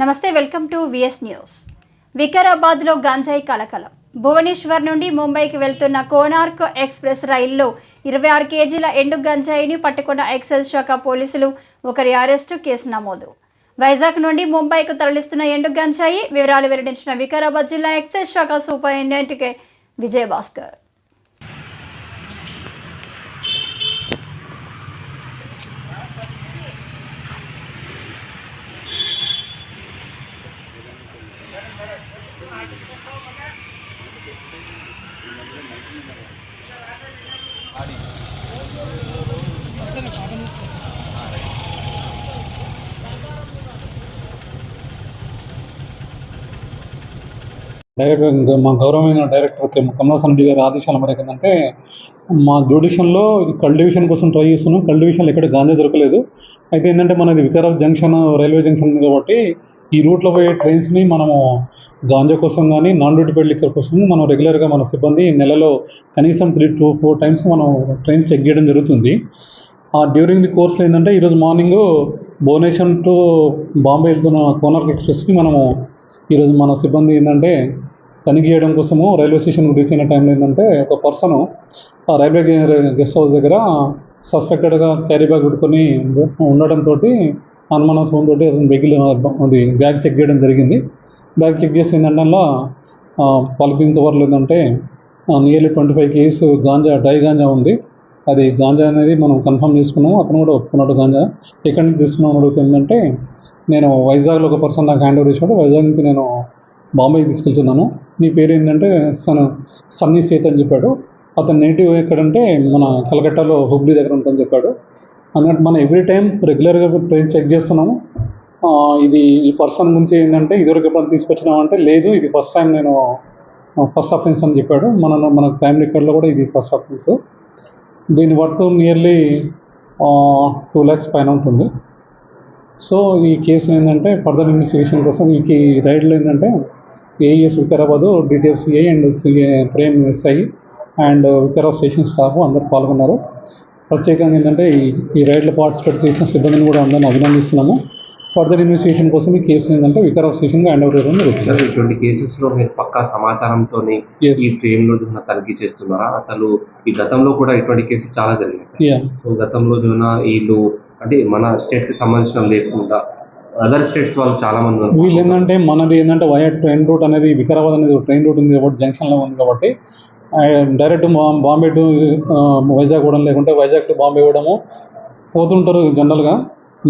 నమస్తే welcome to VS news. వికారాబాద్లో గంజాయి కలకలం. భువనేశ్వర్ నుండి ముంబైకి వెళ్తున్న కోనార్క్ ఎక్స్ప్రెస్ రైల్లో ఇరవై ఆరు కేజీల ఎండు గంజాయిని పట్టుకున్న ఎక్సైజ్ శాఖ పోలీసులు ఒకరి అరెస్టు కేసు నమోదు. వైజాగ్ నుండి ముంబైకు తరలిస్తున్న ఎండు గంజాయి వివరాలు వెల్లడించిన వికారాబాద్ జిల్లా ఎక్సైజ్ శాఖ సూపరింటెండెంట్ కె విజయభాస్కర్. డైరెక్టర్ మా గౌరవమైన డైరెక్టర్ కమలాసన్ రెడ్డి గారి ఆదేశాల మేరకు ఏంటంటే మా జ్యుడిషియల్లో ఇది కల్ డివిజన్ కోసం ట్రై చేస్తున్నాం. కల్ డివిజన్లో ఎక్కడ గాంజా దొరకలేదు. అయితే ఏంటంటే మనది వికారాబాద్ జంక్షన్ రైల్వే జంక్షన్ కాబట్టి ఈ రూట్లో పోయే ట్రైన్స్ని మనము గాంజా కోసం కానీ నాన్ డ్యూటీ పెళ్ళి కోసం మనం రెగ్యులర్గా మన సిబ్బంది నెలలో కనీసం త్రీ టూ ఫోర్ టైమ్స్ మనం ట్రైన్స్ చెక్ చేయడం జరుగుతుంది. ఆ డ్యూరింగ్ ది కోర్స్లో ఏంటంటే ఈరోజు మార్నింగ్ భువనేశ్వర్ టు బాంబే వెళ్తున్న కోనార్క్ ఎక్స్ప్రెస్కి మనము ఈరోజు మన సిబ్బంది ఏంటంటే తనిఖీ చేయడం కోసము రైల్వే స్టేషన్ రీచ్ అయిన టైంలో ఏంటంటే ఒక పర్సన్ ఆ రైల్వే గెస్ట్ హౌస్ దగ్గర సస్పెక్టెడ్గా క్యారీ బ్యాగ్ పెట్టుకొని ఉండడంతో అనుమానాస్పదంతో అతను వెహికల్ అది బ్యాగ్ చెక్ చేయడం జరిగింది. బ్యాగ్ చెక్ చేసి ఏంటంటే అందులో పాలిథిన్ కవర్లు ఏంటంటే nearly twenty five KGs ganja dry ganja ఉంది. అది గాంజా అనేది మనం కన్ఫర్మ్ చేసుకున్నాము. అతను కూడా ఒప్పుకున్నాడు గాంజా. ఎక్కడి నుంచి తీసుకున్నాం అడుగుతుంది ఏంటంటే నేను వైజాగ్లో ఒక పర్సన్ నాకు హ్యాండ్ ఓవర్ చేశాడు. వైజాగ్ నుంచి నేను బాంబేకి తీసుకెళ్తున్నాను. నీ పేరు ఏంటంటే సన్ సన్నీ సేత్ అని చెప్పాడు. అతను నేటివ్ ఎక్కడంటే మన కలకట్టాలో హుబ్లీ దగ్గర ఉంటుందని చెప్పాడు. అన్నట్టు మనం ఎవ్రీ టైం రెగ్యులర్గా ట్రైన్ చెక్ చేస్తున్నాము. ఇది ఈ పర్సన్ గురించి ఏంటంటే ఇదివరకు ఎప్పుడైనా తీసుకొచ్చినామంటే లేదు ఇది ఫస్ట్ టైం నేను ఫస్ట్ అఫెన్స్ అని చెప్పాడు. మన మన క్రైమ్ రికార్డ్లో కూడా ఇది ఫస్ట్ అఫెన్స్ దీని వర్త్ నియర్లీ టూ ల్యాక్స్ పైన ఉంటుంది. సో ఈ కేసు ఏంటంటే ఫర్దర్ ఇన్వెస్టిగేషన్ కోసం ఈ రైడ్లో ఏంటంటే AES Vikarabad details CI and Prem SI and Vikarabad station staff అందరు పాల్గొన్నారు. ప్రత్యేకంగా ఏంటంటే ఈ ఈ రైడ్లో పార్టిసిపేట్ చేసిన సిబ్బందిని కూడా అందరిని అభినందిస్తున్నాము. ఫర్దర్ ఇన్వెస్టిగేషన్ కోసం ఈ కేసు ఏంటంటే వికారాబాద్ స్టేషన్గా హ్యాండ్ ఓవర్ చేయడం జరుగుతుంది. సార్ ఇటువంటి కేసెస్లో మీరు పక్కా సమాచారంతో. ఈ ట్రైన్లో ఏమైనా తనిఖీ చేస్తున్నారా? అసలు ఈ గతంలో కూడా ఇటువంటి కేసెస్ చాలా జరిగాయి సో గతంలో ఏమైనా వీళ్ళు అంటే మన స్టేట్కి సంబంధించిన లేకుండా అదర్ స్టేట్స్ వాళ్ళు చాలా మంది ఉన్నారు. వీళ్ళు ఏంటంటే మనది ఏంటంటే వయా ట్రైన్ రూట్ అనేది వికారాబాద్ అనేది ట్రైన్ రూట్ ఉంది కాబట్టి జంక్షన్లో ఉంది కాబట్టి డైరెక్ట్ బాంబే టు వైజాగ్ కూడా లేకుంటే వైజాగ్ టు బాంబే ఇవ్వడము పోతుంటారు జనరల్గా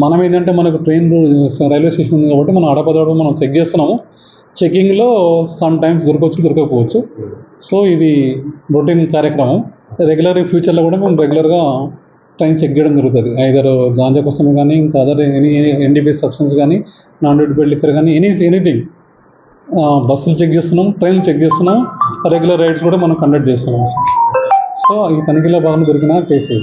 మనం ఏంటంటే మనకు ట్రైన్ రైల్వే స్టేషన్ ఉంది కాబట్టి మనం అడపదడ మనం చెక్ చేస్తున్నాము. చెకింగ్లో సమ్ టైమ్స్ దొరకవచ్చు దొరకకపోవచ్చు. సో ఇది రొటీన్ కార్యక్రమం. రెగ్యులర్ ఫ్యూచర్లో కూడా మేము రెగ్యులర్గా ట్రైన్ చెక్ చేయడం జరుగుతుంది. ఐదర్ గాంజా కోసమే కానీ ఇంకా అదర్ ఎనీ ఎన్డీపీఎస్ సబ్స్టెన్స్ కానీ నాన్ డ్యూటీ బెడ్ లిక్కర్ కానీ ఎనీ ఎనీథింగ్ బస్సులు చెక్ చేస్తున్నాం ట్రైన్ చెక్ చేస్తున్నాం. రెగ్యులర్ రైడ్స్ కూడా మనం కండక్ట్ చేస్తున్నాం సో ఈ తనిఖీలో భాగంలో దొరికిన కేసు